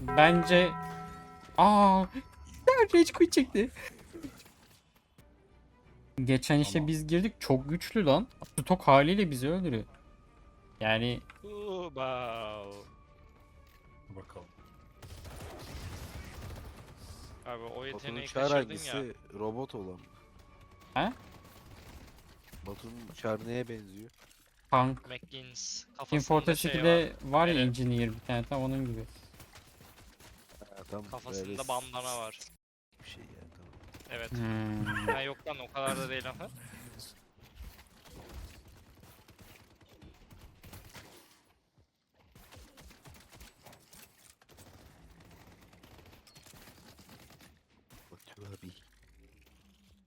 Bence... Aa, Rage quit çekti. Geçen işte biz girdik çok güçlü lan. Stok haliyle bizi öldürüyor. Yani Wow. Bakalım. Abi o Batu'nun yeteneği kaçırdın hangisi? ya. Robot olan. He? Batu'nun çar neye benziyor? tank. Team Kafasında Fortress şey 2'de var. var ya Evet. Engineer bir tane tam onun gibi. Ha, tam Kafasında böyle bandana var. Bir şey ya tamam. Evet. Hmm. Ha yok lan o kadar da değil ama. Batu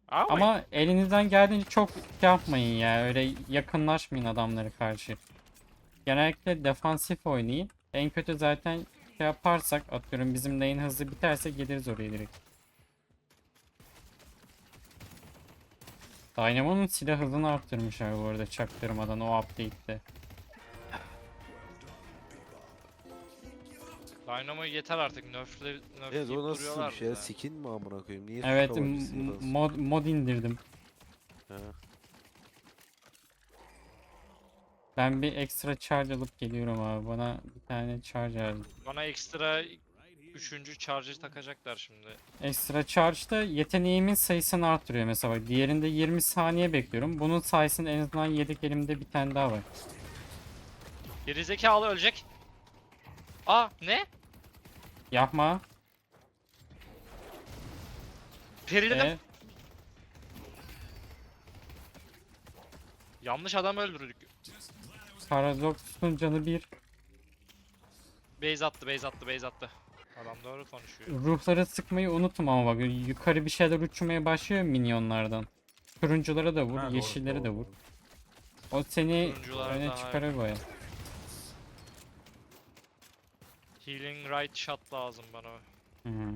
abi. Ama, elinizden geldiğince çok şey yapmayın ya. Öyle yakınlaşmayın adamlara karşı. Genellikle defansif oynayın. En kötü zaten şey yaparsak atıyorum bizim lane hızlı biterse geliriz oraya direkt. Dynamo'nun silah hızını arttırmışlar bu arada çaktırmadan o update'te. Dynamo yeter artık. Nerf'le nerf'leyip Evet o nasıl bir şey ya? Skin mi amına koyayım? Niye Evet m- mod, mod indirdim. Ha. Ben bir ekstra charge alıp geliyorum abi. Bana bir tane charge lazım. Bana ekstra üçüncü charger takacaklar şimdi. Ekstra charge da yeteneğimin sayısını artırıyor mesela. Bak, diğerinde 20 saniye bekliyorum. Bunun sayesinde en azından yedek elimde bir tane daha var. Gerizekalı ölecek. Aa ne? Yapma. Periledim. E, Yanlış adam öldürdük. Paradox'un canı bir. Base attı, base attı, base attı. Adam doğru konuşuyor. Ruhları sıkmayı unutma ama bak yukarı bir şeyler uçmaya başlıyor minyonlardan. Turunculara da vur, Ha, doğru, yeşillere de vur. doğru. O seni Turuncular öne daha çıkarır baya. Healing right shot lazım bana. Hı hı.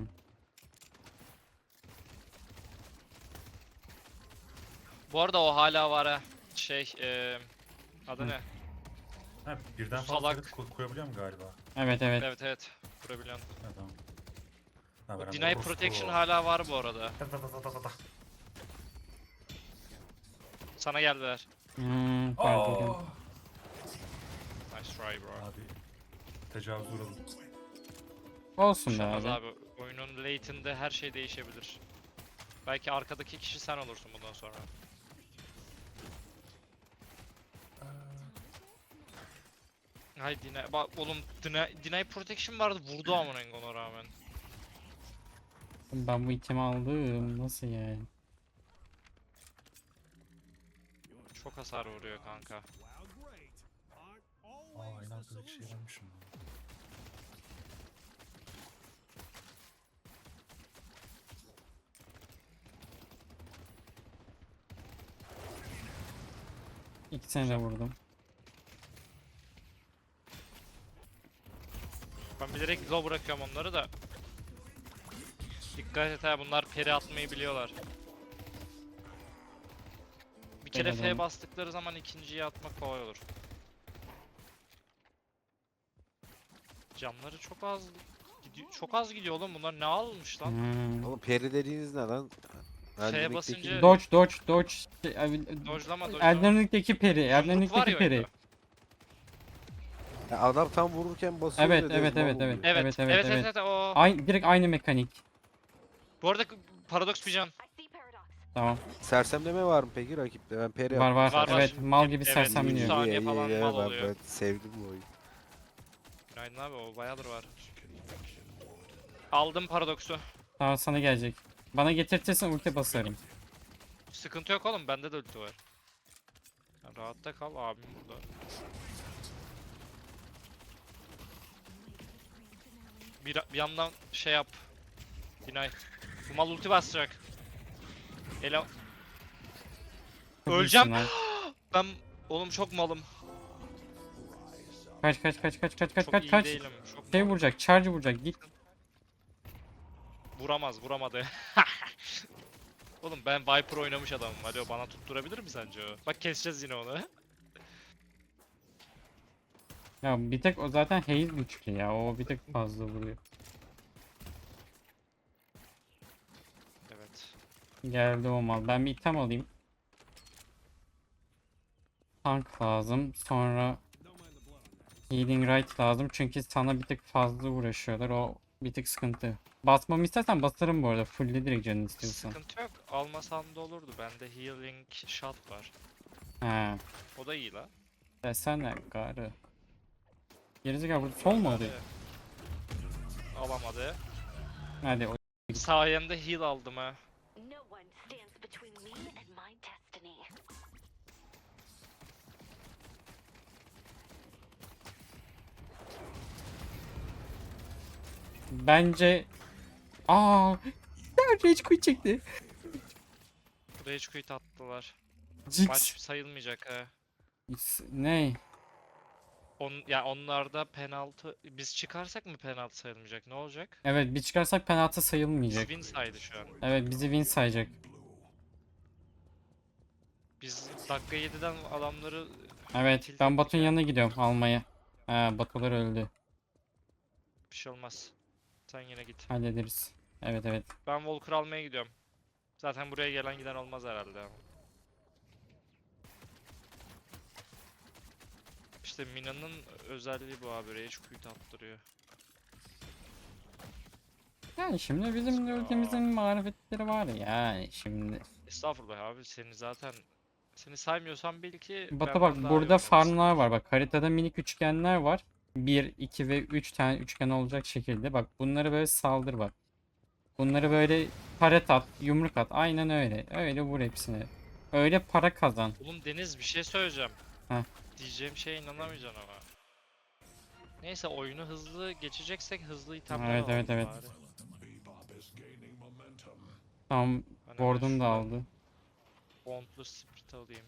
Bu arada o hala var ha. Şey, eee adı ne? Ha, birden Salak. fazla koy- koyabiliyor mu galiba? Evet evet. Evet evet. Vurabilen. Ha, tamam. Ha, ben Deny orospu. protection hala var bu arada. Ta ta ta ta ta ta ta. Sana geldiler. Hmm. Aa! Nice try bro. Abi tecavüz uğradım. Olsun be abi. abi. Oyunun late'inde her şey değişebilir. Belki arkadaki kişi sen olursun bundan sonra. Hay deny, bak oğlum deny, deny protection vardı vurdu amına ona rağmen. Ben bu itemi aldım. Nasıl yani? Çok hasar vuruyor kanka. Aa aynı arkadaki şey varmışım. İkisini de vurdum. Ben bilerek low bırakıyorum onları da. Dikkat et ha bunlar peri atmayı biliyorlar. Bir kere F bastıkları zaman ikinciyi atmak kolay olur. Canları çok az gidiyor. Çok az gidiyor oğlum bunlar ne almış lan? Hmm. Oğlum peri dediğiniz ne lan? Elden'deki basınca-? Dodge, dodge, dodge. Şey, Dodge'lama dodge'lama. Elden Ring'deki peri, ya peri. oyunda. Ya adam tam vururken basıyor Evet, ve evet, mal evet. oluyor. Evet, Evet, evet, evet, evet, evet. evet, o. Aynı, direkt aynı mekanik. Bu arada paradoks bir can. Tamam. Sersemleme var mı peki rakipte? Ben peri Var var. Var, var. Evet, mal gibi Evet, sersemliyor. üç saniye falan mal oluyor. Ben sevdim bu oyunu. Günaydın abi o bayağıdır var. Aldım paradoksu. Tamam sana gelecek. Bana getirtirsen ulti basarım. Sıkıntı yok oğlum bende de ulti var. Sen rahatta kal abim burada. Bir, bir yandan şey yap. Dinay. Bu mal ulti basacak. Ele... Öleceğim. Ben oğlum çok malım. Kaç kaç kaç kaç kaç kaç çok kaç iyi kaç. değilim. Çok Şey vuracak, charge vuracak. Git. Vuramaz, vuramadı. Oğlum ben Viper oynamış adamım. Alo bana tutturabilir mi sence o? Bak keseceğiz yine onu. Ya bir tek o zaten Haze güçlü ya. O bir tek fazla vuruyor. Evet. Geldi o mal. Ben bir item alayım. Tank lazım. Sonra Healing Right lazım. Çünkü sana bir tık fazla uğraşıyorlar. O bir tık sıkıntı. Basmamı istersen basarım bu arada. Full'le direkt canını istiyorsan. Sıkıntı yok. Almasam da olurdu. Bende healing shot var. He. O da iyi la. Desene garı. Gerizekalı burada sol mu arıyor? Alamadı. Hadi o Sayende heal aldım ha. No one stands between me and my destiny. bence Aa, Rage quit çekti. Rage quit attılar. Maç sayılmayacak ha. Ne? On, ya onlarda penaltı biz çıkarsak mı penaltı sayılmayacak? Ne olacak? Evet bir çıkarsak penaltı Biz sayılmayacak. win saydı şu an. Evet bizi win sayacak. Biz dakika 7'den adamları Evet ben Batu'nun ya. yanına gidiyorum almaya. Ha, Batu'lar öldü. bir şey olmaz. Sen yine git. Hallederiz. Evet evet. Ben Walker almaya gidiyorum. Zaten buraya gelen giden olmaz herhalde ama. İşte Mina'nın özelliği bu abi. Rage quit attırıyor. Yani şimdi bizim Aa. ülkemizin marifetleri var yani şimdi. Estağfurullah abi seni zaten seni saymıyorsam bil ki Batu bak daha burada farmlar var bak haritada minik üçgenler var. 1, 2 ve 3 tane üçgen olacak şekilde. Bak bunları böyle saldır bak. Bunları böyle paret at, yumruk at. Aynen öyle. Öyle vur hepsini. Öyle para kazan. Oğlum Deniz bir şey söyleyeceğim. Heh. Diyeceğim şeye inanamayacaksın ama. Neyse oyunu hızlı geçeceksek hızlı itemler Evet, alalım evet, evet. bari. Tamam Gordon da şuradan aldı. Bondlu Spirit alayım.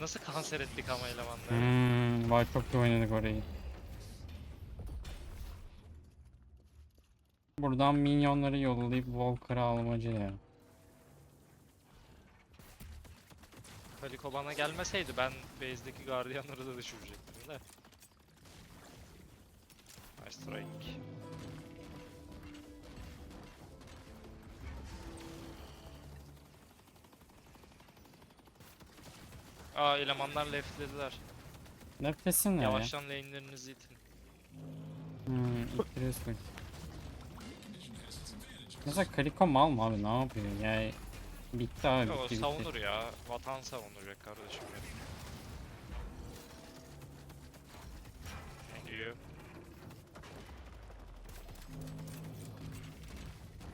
Nasıl kanser ettik ama elemanları. Hmm, vay çok iyi oynadık orayı. Buradan minyonları yollayıp Volker'ı almacı ya. Kaliko bana gelmeseydi ben base'deki gardiyanları da düşürecektim de. Nice strike. Aa elemanlar leftlediler. Nefesin ne ya? Yavaştan lane'lerinizi itin. Hmm, ittiriyorsun. Mesela Kaliko mal mı abi ne yapıyor yani bitti abi O bitti bitti. savunur ya. Vatan savunacak kardeşim benim. Geliyor.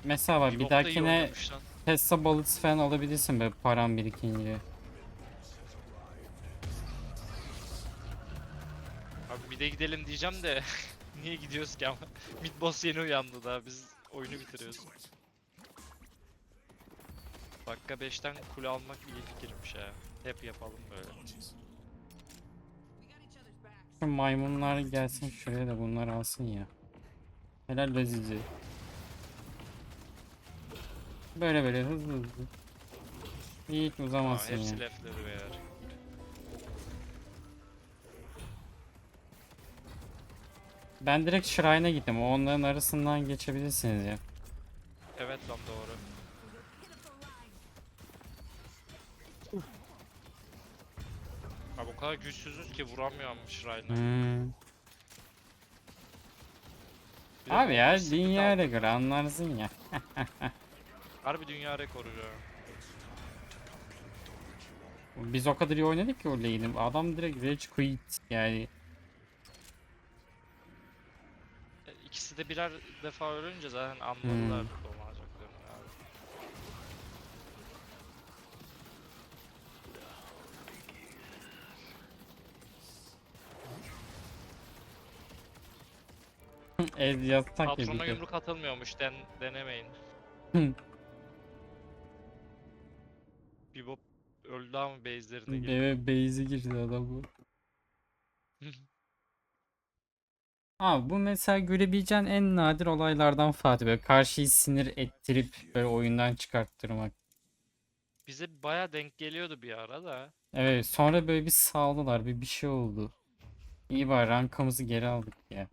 Mesela bak bir Bebop da iyi dahakine oynamış lan. Bullets falan alabilirsin böyle param birikince. Abi bir de gidelim diyeceğim de niye gidiyoruz ki ama mid boss yeni uyandı daha biz oyunu bitiriyoruz. Dakika 5'ten kule almak iyi fikirmiş ya. Hep yapalım böyle. Şu maymunlar gelsin şuraya da bunlar alsın ya. Helal lezizi. Böyle böyle hızlı hızlı. Hiç Aa, uzamasın hepsi ya. leftledi beyler. Ben direkt Shrine'a gittim. Onların arasından geçebilirsiniz ya. Evet lan doğru. Abi o kadar güçsüzüz ki vuramıyormuş Rayna. Hmm. Abi ya dünyaya göre anlarsın ya. Harbi dünya rekoru ya. Biz o kadar iyi oynadık ki o lane'i. Adam direkt rage quit yani. E, İkisi de birer defa ölünce zaten anladılar Hmm. dolanacaklarını abi. Ez yazsak ya Patrona yumruk atılmıyormuş den denemeyin. Hı. Bebop öldü ama base'lerine girdi. Eve base'e girdi adam bu. Abi bu mesela görebileceğin en nadir olaylardan Fatih. Böyle karşıyı sinir ettirip böyle oyundan çıkarttırmak. Bize baya denk geliyordu bir ara da. Evet sonra böyle bir saldılar bir bir şey oldu. İyi bari rankamızı geri aldık ya.